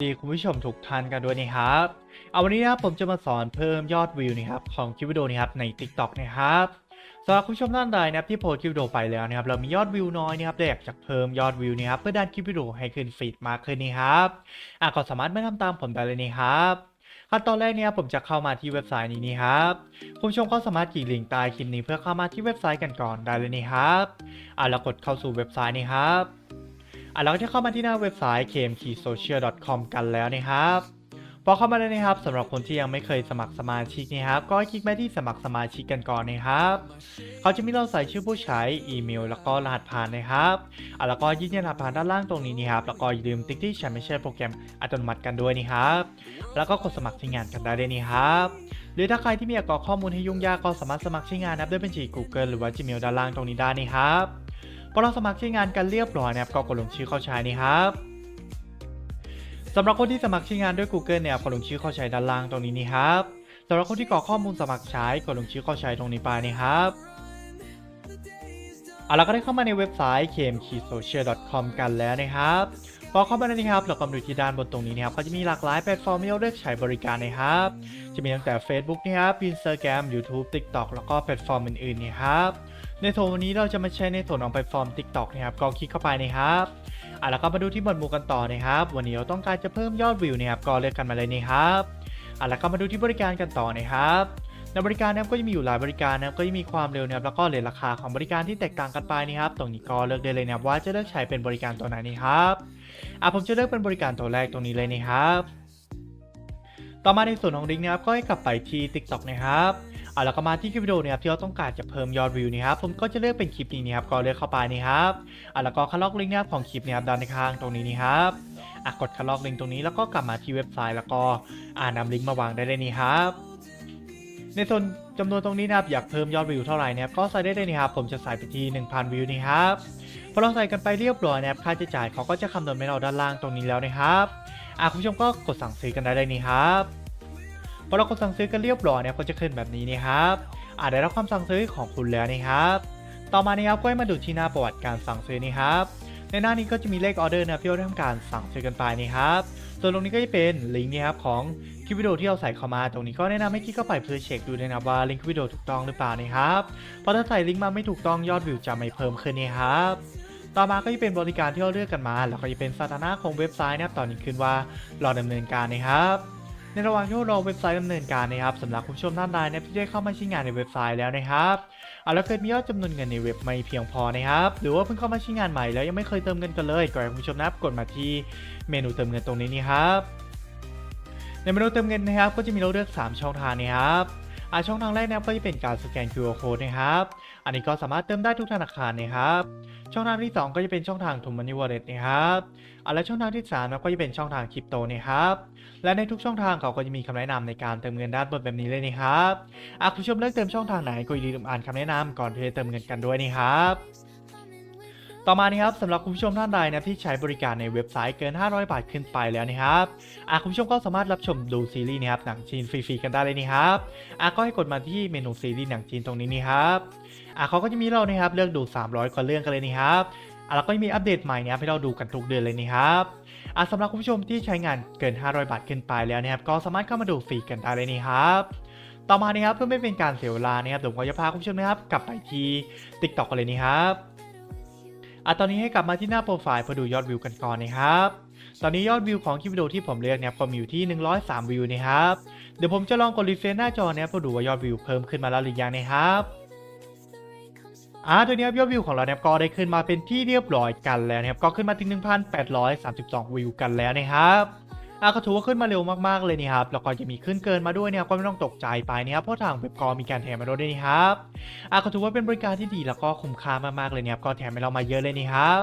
ดีคุณผู้ชมทุกท่านกันด้วยนะครับ เอาวันนี้นะผมจะมาสอนเพิ่มยอดวิวนะครับของคลิปวิดีโอนะครับใน TikTok นะครับสำหรับคุณผู้ชมท่านใดนะครับที่โพสคลิปวิดีโอไปแล้วนะครับเรามียอดวิวน้อยนะครับแต่อยากจะเพิ่มยอดวิวนะครับเพื่อดันคลิปวิดีโอให้ขึ้นฟีดมากขึ้นนะครับอะก็สามารถมาทำตามผมได้เลยนะครับขั้นตอนแรกเนี่ยผมจะเข้ามาที่เว็บไซต์นี้นะครับคุณผู้ชมก็สามารถคลิกลิงก์ใต้คลิปนี้เพื่อเข้ามาที่เว็บไซต์กันก่อนได้เลยนะครับอะแล้วกดเข้าสู่เว็บไซต์นี้ครับ อะเราก็จะเข้ามาที่หน้าเว็บไซต์ kmkeysocial.com กันแล้วนะครับพอเข้ามาแล้วนะครับสำหรับคนที่ยังไม่เคยสมัครสมาชิกนะครับก็คลิกมาที่สมัครสมาชิกกันก่อนนะครับเขาจะมีเราใส่ชื่อผู้ใช้อีเมล แล้วก็รหัสผ่านนะครับอะแล้วก็ยืนยันรหัสผ่านด้านล่างตรงนี้นะครับแล้วก็อย่าลืมติ๊กที่ ฉันไม่ใช่โปรแกรมอัตโนมัติกันด้วยนะครับแล้วก็กดสมัครใช้งานกันได้เลยนะครับหรือถ้าใครที่มีอยากกรอกข้อมูลให้ยุ่งยากก็สามารถสมัครใช้งานนับด้วยบัญชี Google หรือว่า Gmail ด้านล่างตรงนี้ได้นะครับ พอเราสมัครใช้งานกันเรียบร้อยนะครับก็กดลงชื่อเข้าใช้นี่ครับสำหรับคนที่สมัครใช้งานด้วย Google เนี่ยกดลงชื่อเข้าใช้ด้านล่างตรงนี้นี่ครับสำหรับคนที่กรอกข้อมูลสมัครใช้กดลงชื่อเข้าใช้ตรงนี้ไปนี่ครับเอาเราก็ได้เข้ามาในเว็บไซต์ kmkeysocial.com กันแล้วนะครับพอเข้ามาแล้วนะครับเราก็มาดูที่ด้านบนตรงนี้นะครับก็จะมีหลากหลายแพลตฟอร์มให้เราเลือกใช้บริการนะครับ จะมีตั้งแต่ Facebook นะครับ Instagram YouTube TikTok แล้วก็แพลตฟอร์มอื่นๆนะครับ ในโถวันนี้เราจะมาใช้ในส่วนของแพลตฟอร์ม TikTok นะครับก็คลิกเข้าไปนะครับอะแล้วก็มาดูที่หมวดหมู่กันต่อนะครับ วันนี้เราต้องการจะเพิ่มยอดวิวนะครับก็เลือกกันมาเลยนะครับอะแล้วก็มาดูที่บริการกันต่อนะครับในบริการนะครับก็จะมีอยู่หลายบริการนะครับก็จะมีความเร็วนะครับแล้วก็เรทราคาของบริการที่แตกต่างกันไปนะครับ ตรงนี้ก็เลือกได้เลยนะครับว่าจะเลือกใช้เป็นบริการตัวไหนนะครับอะผมจะเลือกเป็นบริการตัวแรกตรงนี้เลยนะครับ ต่อมาในส่วนของลิงก์นะครับก็ให้กลับไปที่ TikTok นะครับ อะแล้วก็มาที่คลิปวิดีโอนะครับที่เราต้องการจะเพิ่มยอดวิวนะครับผมก็จะเลือกเป็นคลิปนี้นะครับก็เลือกเข้าไปนะครับอะแล้วก็คัดลอกลิงก์นะครับของคลิปนะครับด้านข้างตรงนี้นะครับอะกดคัดลอกลิงก์ตรงนี้แล้วก็กลับมาที่เว็บไซต์แล้วก็อ่านำลิงก์มาวางได้เลยนี่ครับในส่วนจำนวนตรงนี้นะครับอยากเพิ่มยอดวิวเท่าไหร่นะครับก็ใส่ได้เลยนะครับผมจะใส่ไปที่ 1,000 วิวนี่ครับพอเราใส่กันไปเรียบร้อยนะครับค่าใช้จ่ายเขาก็จะคำนวณให้เราด้านล่างตรงนี้แล้วนะครับอะคุณผู้ชมก็กดสั่งซื้อกันได้เลยนี่ครับ พอเรากดสั่งซื้อกันเรียบร้อยเนี่ยก็จะขึ้นแบบนี้นะครับอ่าได้รับความสั่งซื้อของคุณแล้วนะครับ ต่อมานะครับก็ให้มาดูที่หน้าประวัติการสั่งซื้อนี่ครับ ในหน้านี้ก็จะมีเลขออเดอร์นะครับที่เราทำการสั่งซื้อกันไปนี่ครับส่วนตรงนี้ก็จะเป็นลิงก์นี่ครับของคลิปวิดีโอที่เราใส่เข้ามาตรงนี้ก็แนะนำให้คลิกเข้าไปเพื่อเช็คดูนะครับว่าลิงก์วิดีโอถูกต้องหรือเปล่านะครับเพราะถ้าใส่ลิงก์มาไม่ถูกต้องยอดวิวจะไม่เพิ่มขึ้นนี่ครับต่อมาก็จะเป็นบริการที่เราเลือกกันมา แล้วก็จะเป็นสถานะของเว็บไซต์นะครับตอนนี้ขึ้นว่ารอดำเนินการนะครับ ในระหว่างที่เราเว็บไซต์ดำเนินการนะครับสำหรับคุณผู้ชมท่านใดนะครับที่ได้เข้ามาใช้งานในเว็บไซต์แล้วนะครับเอาแล้วเกิดมียอดจำนวนเงินในเว็บไม่เพียงพอนะครับหรือว่าเพิ่งเข้ามาใช้งานใหม่แล้วยังไม่เคยเติมเงินกันเลยก็ให้คุณผู้ชมนะครับกดมาที่เมนูเติมเงินตรงนี้นี่ครับในเมนูเติมเงินนะครับก็จะมีเราเลือก 3 ช่องทางนะครับ อาช่องทางแรกนะครับก็จะเป็นการสแกน QR code นะครับ อันนี้ก็สามารถเติมได้ทุกธนาคารนะครับ ช่องทางที่ 2 ก็จะเป็นช่องทาง t ูมันนิวเล็ตนะครับอันและช่องทางที่3นะก็จะเป็นช่องทางคริปโตนะครับ และในทุกช่องทางเขาก็จะมีคำแนะนำในการเติมเงินด้านบนแบบนี้เลยนะครับอาคุณผู้ชมเลือกเติมช่องทางไหนก็อย่าลืมอ่านคำแนะนำก่อนที่จะเติมเงินกันด้วยนะครับ ต่อมานี่ครับสำหรับคุณผู้ชมท่านใดนะที่ใช้บริการในเว็บไซต์เกิน 500 บาทขึ้นไปแล้วนะครับอะคุณผู้ชมก็สามารถรับชมดูซีรีส์นะครับหนังจีนฟรีๆกันได้เลยนี่ครับอะก็ให้กดมาที่เมนูซีรีส์หนังจีนตรงนี้นี่ครับอะเขาก็จะมีเรานะครับเลือกดู 300กว่าเรื่องกันเลยนี่ครับอะแล้วก็มีอัปเดตใหม่นะครับให้เราดูกันทุกเดือนเลยนี่ครับอะสำหรับคุณผู้ชมที่ใช้งานเกิน 500 บาทขึ้นไปแล้วนะครับ ก็สามารถเข้ามาดูฟรีกันได้เลยนี่ครับ ต่อมานี่ครับเพื่อไม่เป็นการเสียเวลานะครับผมก็จะพาคุณผู้ชมนะครับกลับไปที่ TikTok กันเลยนี่ครับ อะตอนนี้ให้กลับมาที่หน้าโปรไฟล์เพื่อดูยอดวิวกันก่อนนะครับ ตอนนี้ยอดวิวของคลิปวิดีโอที่ผมเลือกเนี่ยก็มีอยู่ที่ 103 วิวนะครับ เดี๋ยวผมจะลองกดรีเฟรชหน้าจอเนี่ยเพื่อดูว่ายอดวิวเพิ่มขึ้นมาแล้วหรือยังนะครับอ่าตัวนี้ยอดวิวของเราเนี่ยก็ได้ขึ้นมาเป็นที่เรียบร้อยกันแล้วนะครับ ก็ขึ้นมาถึง 1,832 วิวกันแล้วนะครับ อ่าก็ถือว่าขึ้นมาเร็วมากๆเลยนี่ครับแล้วก็จะมีขึ้นเกินมาด้วยเนี่ยก็ไม่ต้องตกใจไปนะครับเพราะทางเว็บก็มีการแถมมาด้วยนี่ครับอ่าก็ถือว่าเป็นบริการที่ดีแล้วก็คุ้มค่ามากๆเลยเนี่ยครับก็แถมให้เรามาเยอะเลยนี่ครับ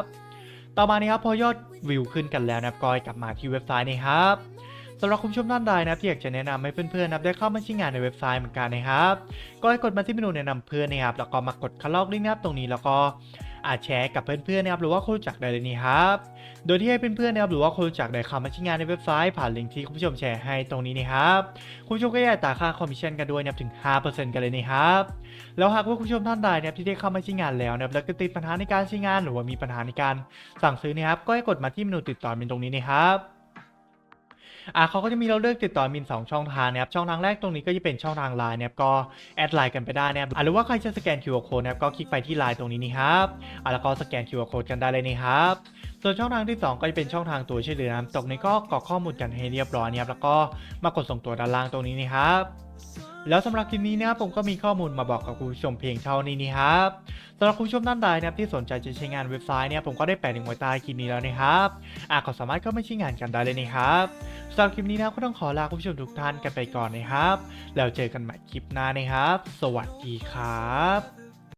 ต่อมานี่ครับพอยอดวิวขึ้นกันแล้วนะก็กลับมาที่เว็บไซต์นี่ครับสำหรับคุณผู้ชมท่านใดนะที่อยากจะแนะนำให้เพื่อนๆนะได้เข้ามาใช้งานในเว็บไซต์เหมือนกันนะครับ ก็ให้กดมาที่เมนูแนะนำเพื่อนนะครับแล้วก็มากดคัดลอกลิงก์นะครับตรงนี้แล้วก็ อาจแชร์กับเพื่อนๆนะครับหรือว่าคนรู้จักได้เลยนี่ครับ โดยที่ให้เพื่อนๆนะครับหรือว่าคนรู้จักได้เข้ามาใช้งานในเว็บไซต์ผ่านลิงก์ที่คุณผู้ชมแชร์ให้ตรงนี้นี่ครับคุณผู้ชมก็ได้ตาค่าคอมมิชชั่นกันด้วยนะครับถึง 5%กันเลยนี่ครับแล้วหากว่าคุณผู้ชมท่านใดนะครับที่ได้เข้ามาใช้งานแล้วนะครับแล้วก็ติดปัญหาในการใช้งาน หรือว่ามีปัญหาในการสั่งซื้อนะครับก็ให้กดมาที่เมนูติดต่อเป็นตรงนี้นะครับ อะเขาก็จะมีเราเลือกติดต่อมิน 2 ช่องทางนะครับช่องทางแรกตรงนี้ก็จะเป็นช่องทางไลน์นะครับก็แอดไลน์กันไปได้นะครับอะหรือว่าใครจะสแกน QR code นะครับก็คลิกไปที่ไลน์ตรงนี้นี่ครับอะแล้วก็สแกน QR code กันได้เลยนี่ครับส่วนช่องทางที่ 2 ก็จะเป็นช่องทางตัวช่วยเหลือนะครับตรงนี้ก็กรอกข้อมูลกันให้เรียบร้อยนะครับแล้วก็มากดส่งตัวด้านล่างตรงนี้นี่ครับ แล้วสำหรับคลิปนี้นะครับผมก็มีข้อมูลมาบอกกับคุณผู้ชมเพียงเท่านี้นะครับสำหรับคุณผู้ชมท่านใดนะครับที่สนใจจะใช้งานเว็บไซต์เนี่ยผมก็ได้แปะลิงก์ไว้ใต้คลิปนี้แล้วนะครับอาจก็สามารถก็ไม่ใช้งานกันได้เลยนะครับสำหรับคลิปนี้นะก็ต้องขอลาคุณผู้ชมทุกท่านกันไปก่อนนะครับ แล้วเจอกันใหม่คลิปหน้านะครับ สวัสดีครับ